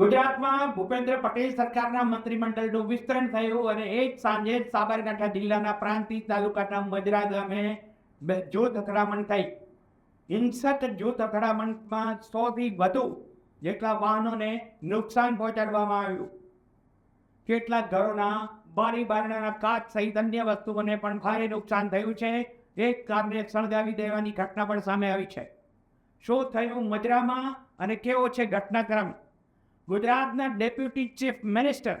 ગુજરાતમાં ભૂપેન્દ્ર પટેલ સરકારના મંત્રીમંડળનું વિસ્તરણ થયું અને એ જ સાંજે સાબરકાંઠા જિલ્લાના પ્રાંતિજ તાલુકાના મજરા ગામે જૂથ અથડામણ થઈ. હિંસક જોત અથડામણમાં સોથી વધુ જેટલા વાહનોને નુકસાન પહોંચાડવામાં આવ્યું. કેટલાક ઘરોના બારી બારણાના કાચ સહિત અન્ય વસ્તુઓને પણ ભારે નુકસાન થયું છે. એક કારને સળગાવી દેવાની ઘટના પણ સામે આવી છે. શું થયું મજરામાં અને કેવો છે ઘટનાક્રમ? ગુજરાતના ડેપ્યુટી ચીફ મિનિસ્ટર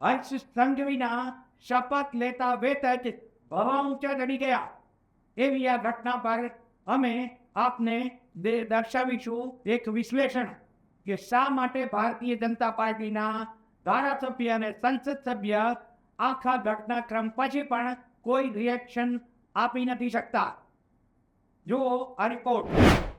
હર્ષ સંઘવીના શપથ લેતા વેત જ ભવા ઊંચા ચડી ગયા. એવી આ ઘટના પર અમે આપને દર્શાવીશું એક વિશ્લેષણ કે શા માટે ભારતીય જનતા પાર્ટીના ધારાસભ્ય અને સંસદ સભ્ય આખા ઘટનાક્રમ પછી પણ કોઈ રિએક્શન આપી નથી શકતા. જુઓ આ રિપોર્ટ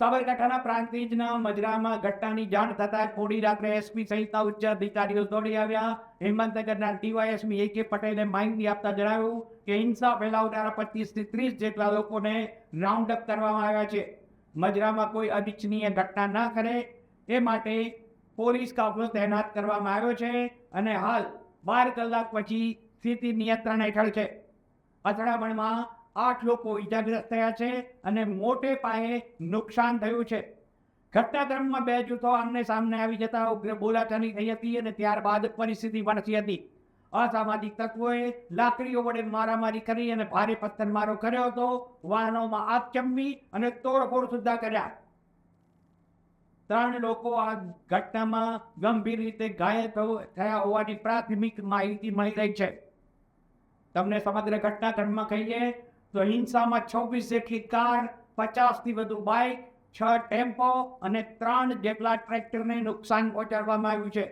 સાબરકાંઠાના પ્રાંતિજના મજરામાં ઘટનાની જાણ થતાં થોડી રાત્રે એસપી સહિતના ઉચ્ચ અધિકારીઓ દોડી આવ્યા. હિંમતનગરના ડીવાયએસપી એ કે પટેલે માહિતી આપતા જણાવ્યું કે હિંસા ફેલાવનારા પચીસથી ત્રીસ જેટલા લોકોને રાઉન્ડ અપ કરવામાં આવ્યા છે. મજરામાં કોઈ અનિચ્છનીય ઘટના ના કરે એ માટે પોલીસ કાફલો તૈનાત કરવામાં આવ્યો છે અને હાલ બાર કલાક પછી સ્થિતિ નિયંત્રણ હેઠળ છે. અથડામણમાં આઠ લોકો ઈજાગ્રસ્ત થયા છે અને મોટે પાયે નુકસાન થયું છે. ઘટનાક્રમમાં બે જૂથો આમને સામને આવી જતા ઉગ્ર બોલાચાલી થઈ હતી અને ત્યારબાદ પરિસ્થિતિ વણસી હતી. અસામાજિક તત્વોએ લાકડીઓ વડે મારામારી કરી અને ભારે પથ્થરમારો કર્યો હતો. વાહનોમાં આગ ચંબી અને તોડફોડ સુદ્ધા કર્યા. ત્રણ લોકો આ ઘટનામાં ગંભીર રીતે ઘાયલ થયા હોવાની પ્રાથમિક માહિતી મળી રહી છે. તમને સમગ્ર ઘટનાક્રમમાં કહીએ તો હિંસામાં છવ્વીસ જેટલી કાર, પચાસથી વધુ બાઇક, છ ટેમ્પો અને ત્રણ જેટલા ટ્રેક્ટરને નુકસાન પહોંચાડવામાં આવ્યું છે.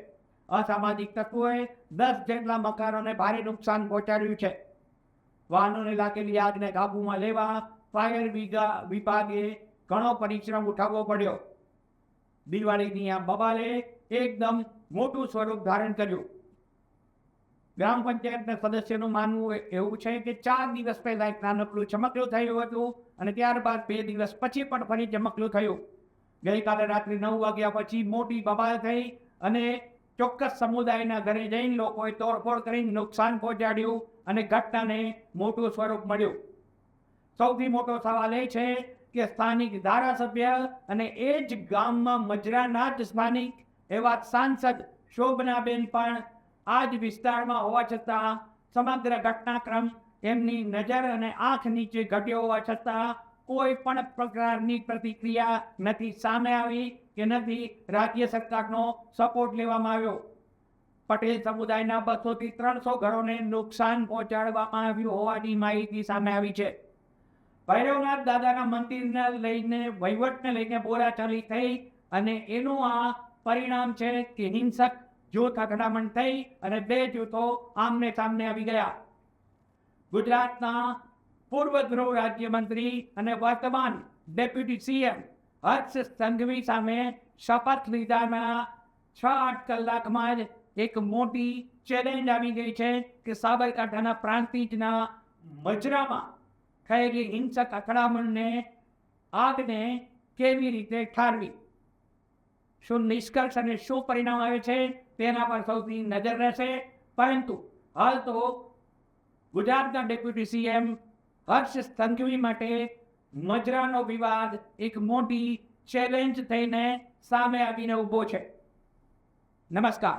અસામાજિક તત્વોએ દસ જેટલા મકાનોને ભારે નુકસાન પહોંચાડ્યું છે. વાહનોને લાગેલી આગને કાબૂમાં લેવા ફાયર વિભાગે ઘણો પરિશ્રમ ઉઠાવવો પડ્યો. દિવાળીની આ બબાલે એકદમ મોટું સ્વરૂપ ધારણ કર્યું. ગ્રામ પંચાયતના સદસ્યનું માનવું એવું છે કે ચાર દિવસ પહેલા એક નાનકડું ચમકલું થયું હતું અને ત્યારબાદ બે દિવસ પછી પણ ફરી ચમકલું થયું. ગઈકાલે રાત્રે નવ વાગ્યા પછી મોટી બબાલ થઈ અને ચોક્કસ સમુદાયના ઘરે જઈને લોકોએ તોડફોડ કરીને નુકસાન પહોંચાડ્યું અને ઘટનાને મોટું સ્વરૂપ મળ્યું. સૌથી મોટો સવાલ એ છે કે સ્થાનિક ધારાસભ્ય અને એ જ ગામમાં મજરાના જ સ્થાનિક એવા સાંસદ શોભનાબેન પણ આ જ વિસ્તારમાં હોવા છતાં સમગ્ર ઘટનાક્રમ એમની નજર અને આંખ નીચે ઘટ્યો હોવા છતાં કોઈ પણ પ્રકારની પ્રતિક્રિયા નથી. સામે આવી કે નથી, રાજ્ય સરકારનો સપોર્ટ લેવામાં આવ્યો. પટેલ સમુદાયના બસોથી ત્રણસો ઘરોને નુકસાન પહોંચાડવામાં આવ્યું હોવાની માહિતી સામે આવી છે. ભૈરવનાથ દાદાના મંદિરને લઈને, વહીવટને લઈને બોલાચાલી થઈ અને એનું આ પરિણામ છે કે હિંસક જૂથ અથડામણ થઈ અને બે જૂથો આમને સામને આવી ગયા. ગુજરાતના પૂર્વ ગૃહ રાજ્યમંત્રી અને વર્તમાન ડેપ્યુટી સીએમ હર્ષ સંઘવી સામે શપથ લીધાના છ આઠ કલાકમાં જ એક મોટી ચેલેન્જ આવી ગઈ છે કે સાબરકાંઠાના પ્રાંતિજના મજરામાં થયેલી હિંસક અથડામણને આગને કેવી રીતે ઠારવી? શું નિષ્કર્ષ અને શું પરિણામ આવે છે તેના પર સૌથી નજર રહેશે. પરંતુ હાલ તો ગુજરાતના ડેપ્યુટી સીએમ હર્ષ સંઘવી માટે મજરાનો વિવાદ એક મોટી ચેલેન્જ થઈને સામે આવીને ઊભો છે. નમસ્કાર.